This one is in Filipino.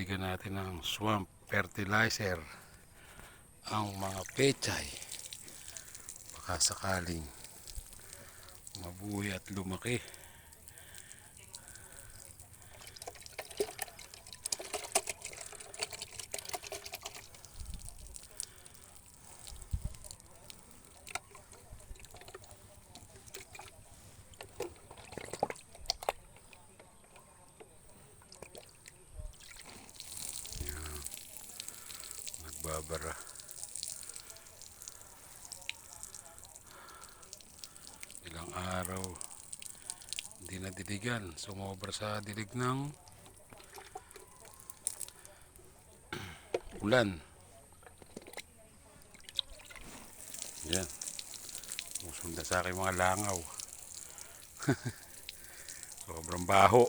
didiligan natin ng swamp fertilizer ang mga pechay. Baka sakaling mabuhay at lumaki nagbabara ilang araw hindi na diligan sumobra sa dilig ng ulan. Yan. Musunda sa aking mga langaw. Sobrang baho